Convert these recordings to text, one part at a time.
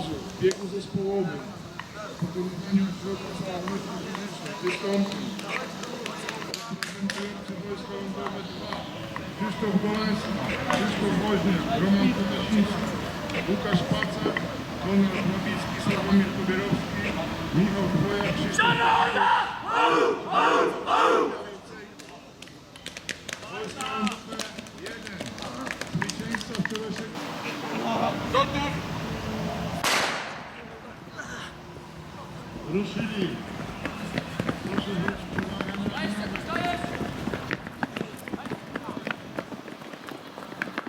razu w biegu zespołowym w pokonywaniu środków fizycznych wystąpi. Reprezentujący Wojska Lądowe 2 Krzysztof Goleński, Krzysztof Woźniak, Roman Konasiński, Łukasz Paca, Konrad Nowicki, Sławomir Kubierowski, Michał Dwojak, Krzysztof 1 Zwycięzca wczorajszego Gotów! Ruszyli. Proszę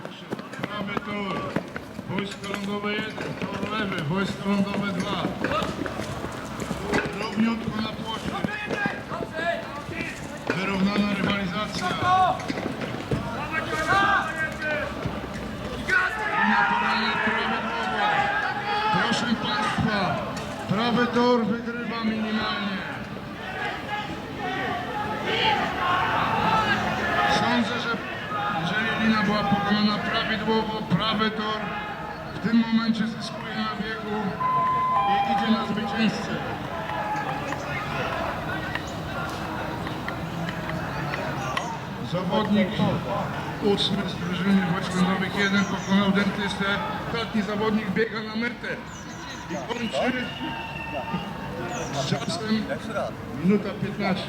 Proszę, prawy tor. Wojsko lądowe 1, tor lewy, wojsko lądowe 2. Równiutko na płocie. Wyrównana rywalizacja. Linia podania prawidłowo. Proszę Państwa, prawy tor wygrywa minimalnie. Sądzę, że jeżeli linia była pokonana prawidłowo, prawy tor w tym momencie zyskuje na biegu i idzie na zwycięzcę. Zawodnik ósmy z drużyny Wojsk Lądowych 1 pokonał dentystę. Ostatni zawodnik biega na metę i kończy z czasem minuta 15.